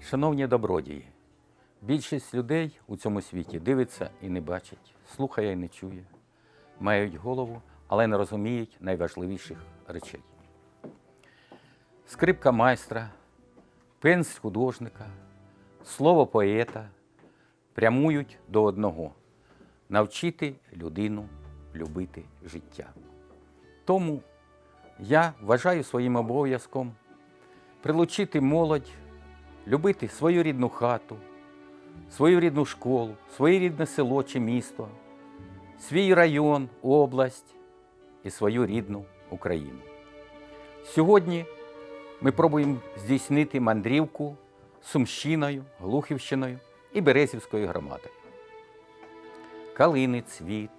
Шановні добродії, більшість людей у цьому світі дивиться і не бачить, слухає і не чує, мають голову, але не розуміють найважливіших речей. Скрипка майстра, пенс художника, слово поета прямують до одного навчити людину любити життя. Тому я вважаю своїм обов'язком прилучити молодь, любити свою рідну хату, свою рідну школу, своє рідне село чи місто, свій район, область і свою рідну Україну. Сьогодні ми пробуємо здійснити мандрівку Сумщиною, Глухівщиною і Березівською громадою. Калини цвіт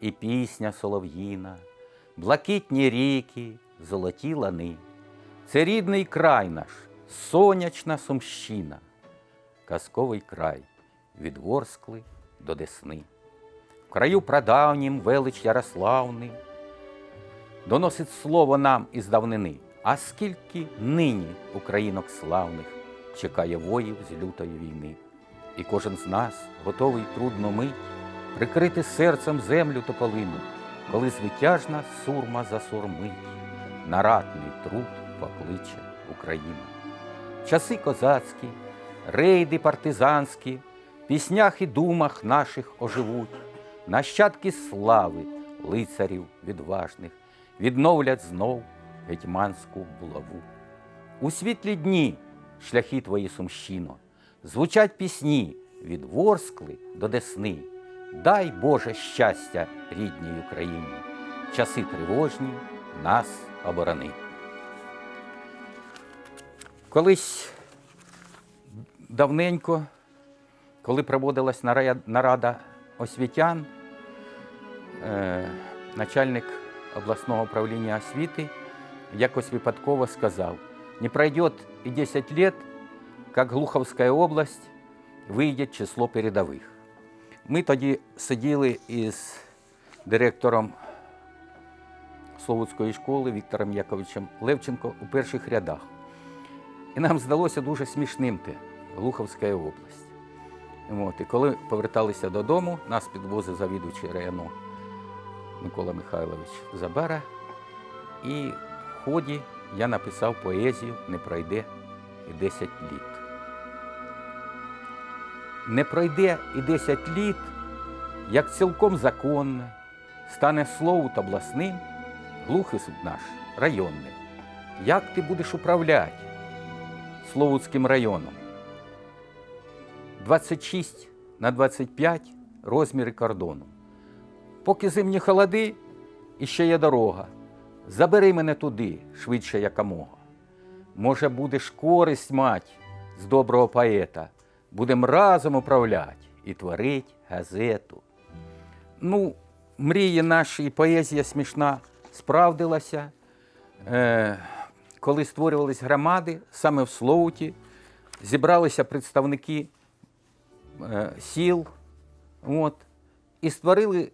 і пісня солов'їна, блакитні ріки, золоті лани. Це рідний край наш, сонячна Сумщина, казковий край від Ворскли до Десни. В краю прадавнім велич Ярославний доносить слово нам із давнини. А скільки нині українок славних чекає воїв з лютої війни, і кожен з нас готовий трудно мить прикрити серцем землю тополину, коли звитяжна сурма засурмить, на ратний труд покличе Україна. Часи козацькі, рейди партизанські, в піснях і думах наших оживуть, нащадки слави лицарів відважних відновлять знов гетьманську булаву. У світлі дні шляхи твої сумщино, звучать пісні від Ворскли до Десни. Дай Боже щастя рідній Україні, часи тривожні нас оборони. Колись давненько, коли проводилась нарада освітян, е, начальник обласного управління освіти якось випадково сказав: не пройдет і 10 лет, як Глуховська область вийде число передових. Ми тоді сиділи із директором Словутської школи Віктором Яковичем Левченко у перших рядах. І нам здалося дуже смішним те Глуховська область. От, і коли поверталися додому, нас підвозив завідувачий району Микола Михайлович Забара. І в ході я написав поезію Не пройде і 10 літ. Не пройде і 10 літ, як цілком законне, стане Словут обласним, глухий суд наш районний. Як ти будеш управляти Словутським районом? 26 на 25 розміри кордону. Поки зимні холоди, і ще є дорога. Забери мене туди, швидше якомога. Може, будеш користь мать з доброго поета, будем разом управлять і творить газету. Ну, мрії наші поезія смішна справдилася. Е, коли створювались громади, саме в Словуті, зібралися представники е, сіл от, і створили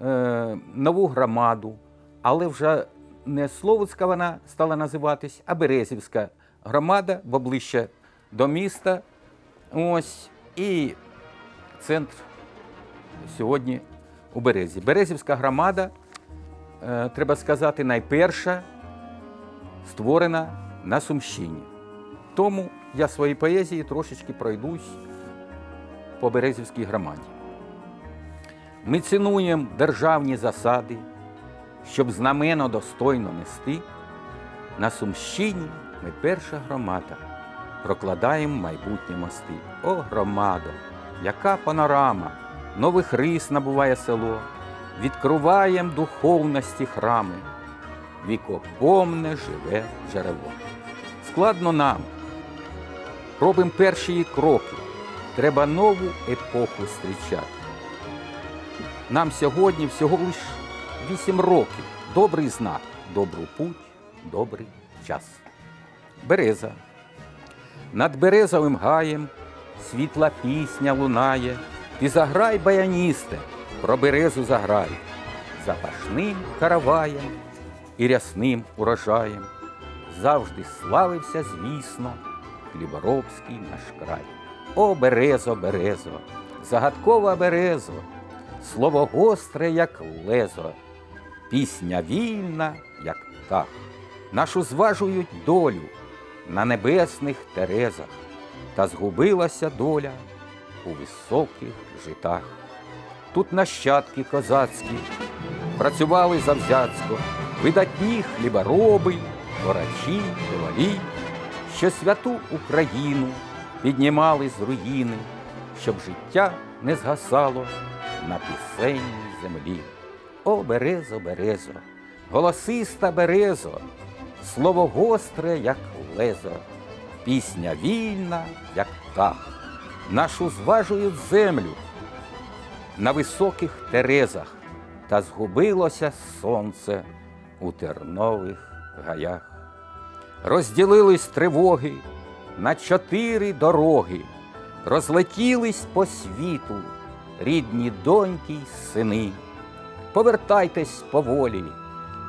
е, нову громаду, але вже не Словуцька вона стала називатись, а Березівська громада, бо ближче до міста. Ось, і центр сьогодні у Березі. Березівська громада, е, треба сказати, найперша створена на Сумщині. Тому я свої поезії трошечки пройдусь по Березівській громаді. Ми цінуємо державні засади, щоб знамено достойно нести. На Сумщині ми перша громада, прокладаємо майбутні мости. О, громадо, яка панорама, нових рис набуває село, відкриваєм духовності храми, вікопомне живе джерело. Складно нам, робимо перші кроки, треба нову епоху зустрічати. Нам сьогодні всього лиш вісім років. Добрий знак, добру путь, добрий час. Береза. Над березовим гаєм світла пісня лунає. Ти заграй, баяністе, про березу заграй, запашним караваєм і рясним урожаєм. Завжди славився, звісно, хліборобський наш край. О, березо, березо, загадкова березо, слово гостре, як лезо, пісня вільна, як птах. Нашу зважують долю на небесних терезах, та згубилася доля у високих житах. Тут нащадки козацькі працювали завзяцько, видатні хлібороби, орачі, ковалі, що святу Україну піднімали з руїни, щоб життя не згасало на пісенній землі. О, березо, березо, голосиста березо, слово гостре, як лезо, пісня вільна, як птах, нашу зважують землю на високих терезах, та згубилося сонце у тернових гаях. Розділились тривоги на чотири дороги, розлетілись по світу рідні доньки й сини. Повертайтесь поволі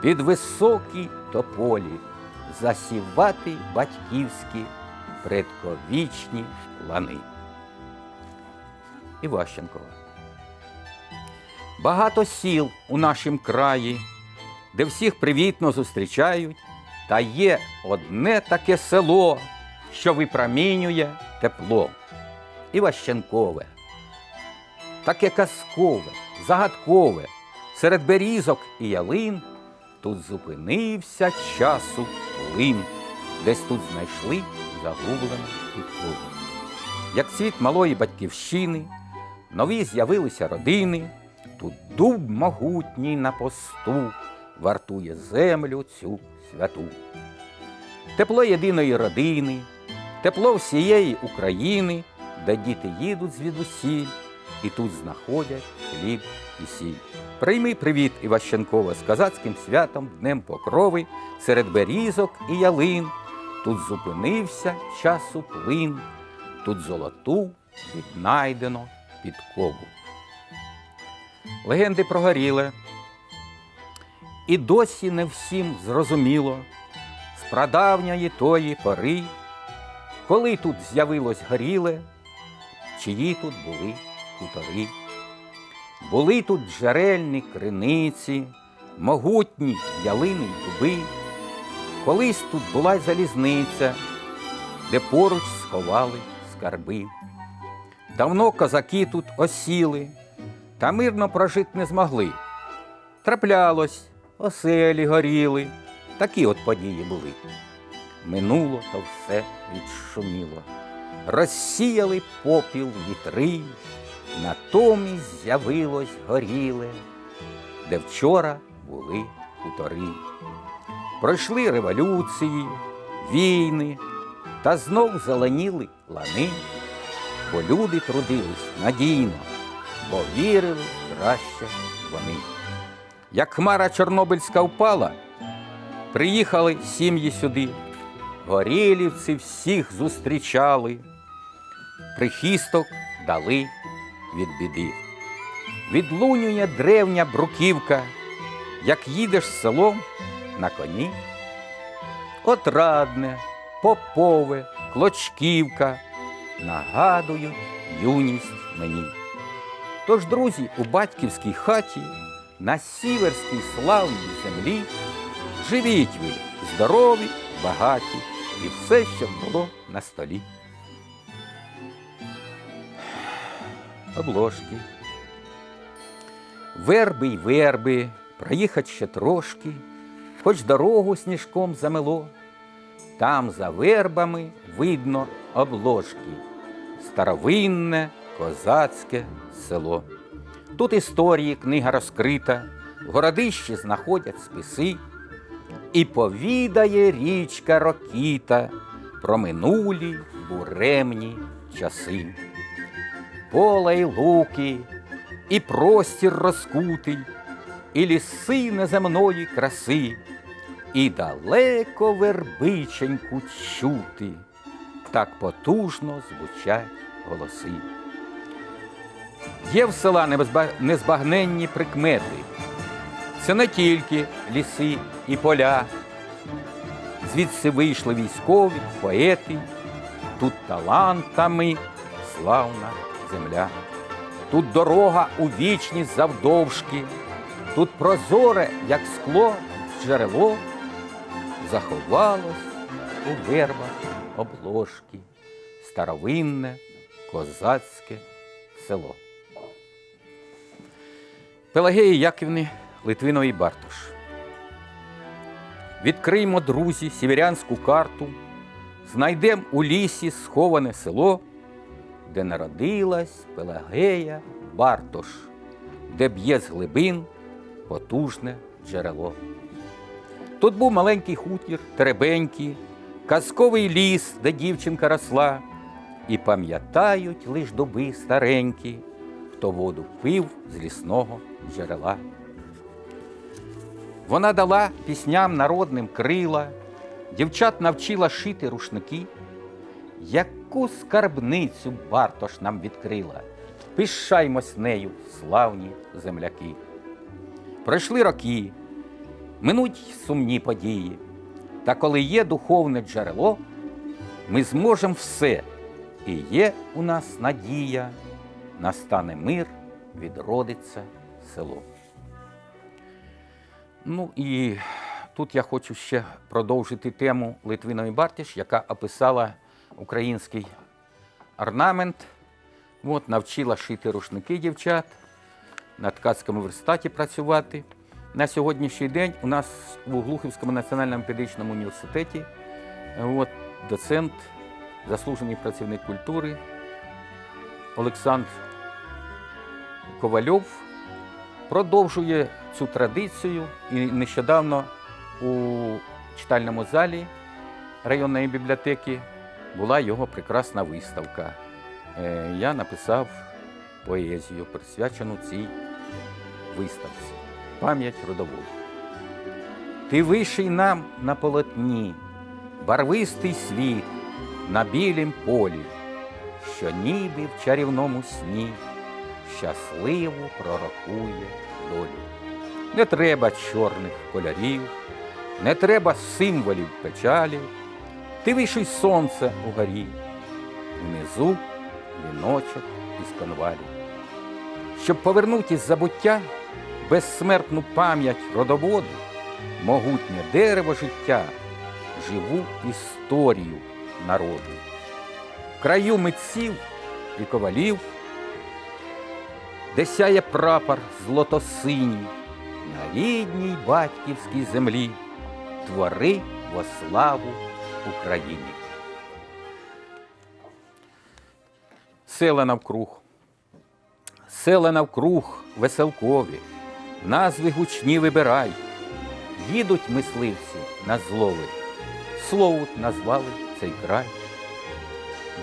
під високі тополі, засівати батьківські предковічні лани. Іващенкова. Багато сіл у нашім краї, де всіх привітно зустрічають, та є одне таке село, що випромінює тепло. Іващенкове, таке казкове, загадкове, серед берізок і ялин тут зупинився часу плин, десь тут знайшли загублену підкову. Як цвіт малої батьківщини, нові з'явилися родини, тут дуб могутній на посту вартує землю цю святу. Тепло єдиної родини, тепло всієї України, де діти їдуть звідусіль і тут знаходять хліб і сіль. Прийми привіт Іващенкова з козацьким святом Днем Покрови серед берізок і ялин. Тут зупинився часу плин, тут золоту віднайдено підкову. Легенди прогоріли, і досі не всім зрозуміло з прадавньої тої пори, коли тут з'явилось горіле, чиї тут були хутори. Були тут джерельні криниці, могутні ялини й дуби. Колись тут була й залізниця, де поруч сховали скарби. Давно козаки тут осіли, та мирно прожити не змогли. Траплялось, оселі горіли, такі от події були. Минуло то все відшуміло, розсіяли попіл вітри, натомість з'явилось горіле, де вчора були хутори. Пройшли революції, війни, та знов зеленіли лани, бо люди трудились надійно, бо вірили краще вони. Як хмара Чорнобильська впала, приїхали сім'ї сюди, горілівці всіх зустрічали, прихисток дали від біди. Відлунює древня бруківка, як їдеш селом на коні. Отрадне, попове, клочківка нагадують юність мені. Тож, друзі, у батьківській хаті, на сіверській славній землі, живіть ви здорові, багаті і все, що було на столі. Обложки. Верби й верби, проїхать ще трошки, хоч дорогу сніжком замело. Там за вербами видно обложки, старовинне козацьке село. Тут історії книга розкрита, в городищі знаходять списи, і повідає річка Рокіта про минулі буремні часи. Пола й луки, і простір розкутий, і ліси неземної краси, і далеко вербиченьку чути, так потужно звучать голоси. Є в села незбагненні прикмети. Це не тільки ліси і поля. Звідси вийшли військові, поети, тут талантами славна земля. Тут дорога у вічність завдовжки, тут прозоре, як скло, джерело, заховалось у вербах обложки, старовинне козацьке село. Пелагеї Яківни Литвиновій Бартош. Відкриймо, друзі, сіверянську карту, знайдемо у лісі сховане село, де народилась Пелагея Бартош, де б'є з глибин потужне джерело. Тут був маленький хутір, теребенький, казковий ліс, де дівчинка росла, і пам'ятають лиш доби старенькі, хто воду пив з лісного джерела. Вона дала пісням народним крила, дівчат навчила шити рушники. Яку скарбницю Бартош нам відкрила, пишаймось нею, славні земляки. Пройшли роки, минуть сумні події, та коли є духовне джерело, ми зможемо все, і є у нас надія, настане мир, відродиться село. Ну і тут я хочу ще продовжити тему Литвиної Бартіш, яка описала український орнамент. От, навчила шити рушники дівчат, на ткацькому верстаті працювати. На сьогоднішній день у нас у Глухівському національному педагогічному університеті от, доцент, заслужений працівник культури Олександр Ковальов продовжує цю традицію і нещодавно у читальному залі районної бібліотеки була його прекрасна виставка. Е, Я написав поезію, присвячену цій виставці. Пам'ять родової. Ти виший нам на полотні, барвистий світ на білім полі, що ніби в чарівному сні щасливо пророкує долю. Не треба чорних кольорів, не треба символів печалі. Ти виший сонце угорі, внизу віночок із конвалів. Щоб повернути із забуття безсмертну пам'ять родоводу, могутнє дерево життя, живу історію народу. В краю митців і ковалів, де сяє прапор злотосиній, на рідній батьківській землі твори во славу Україні. Села навкруг, села навкруг веселкові, назви гучні вибирай. Їдуть мисливці на злови, слово назвали цей край.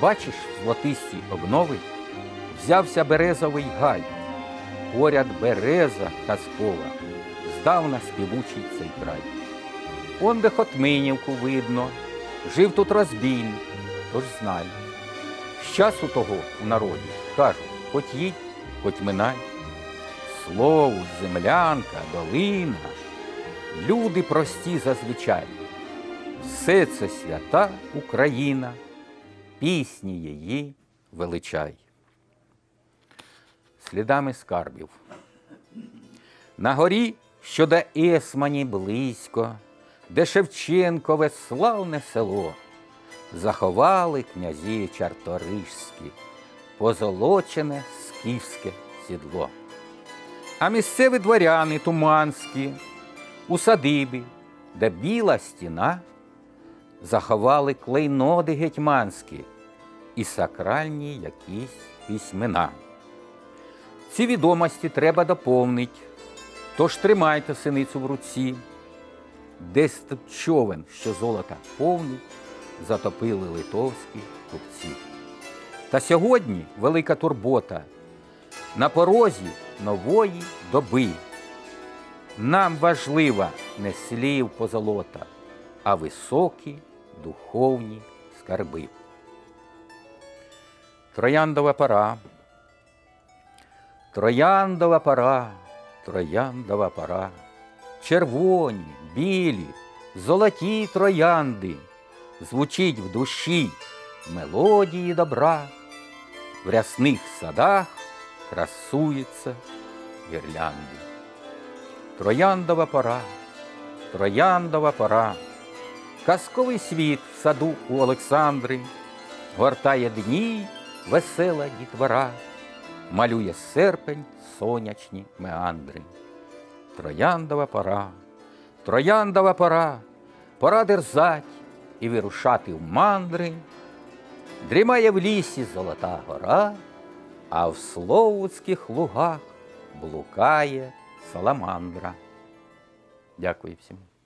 Бачиш, злотисті обнови, взявся березовий гай, поряд береза казкова, здавна співучий цей край. Он де Хотминівку видно, жив тут розбійник, тож знай. З часу того у народі кажуть, хоч їдь, хоч минай. Слово, землянка, долина, люди прості зазвичай. Все це свята Україна, пісні її величай. Слідами скарбів. На горі, що до Есмані близько, де Шевченкове славне село, заховали князі чарторижські, позолочене скіфське сідло. А місцеві дворяни туманські, у садибі, де біла стіна, заховали клейноди гетьманські і сакральні якісь письмена. Ці відомості треба доповнить, тож тримайте синицю в руці, десь тут човен, що золота повний, затопили литовські купці. Та сьогодні велика турбота на порозі нової доби. Нам важлива не слів позолота, а високі духовні скарби. Трояндова пора. Трояндова пора, трояндова пора. Червоні, білі, золоті троянди. Звучить в душі мелодії добра, в рясних садах красується гірлянди. Трояндова пора, трояндова пора, казковий світ в саду у Олександри, гортає дні весела дітвора, малює серпень сонячні меандри. Трояндова пора, трояндова пора, пора дерзать і вирушати в мандри. Дрімає в лісі золота гора, а в Словуцьких лугах блукає саламандра. Дякую всім.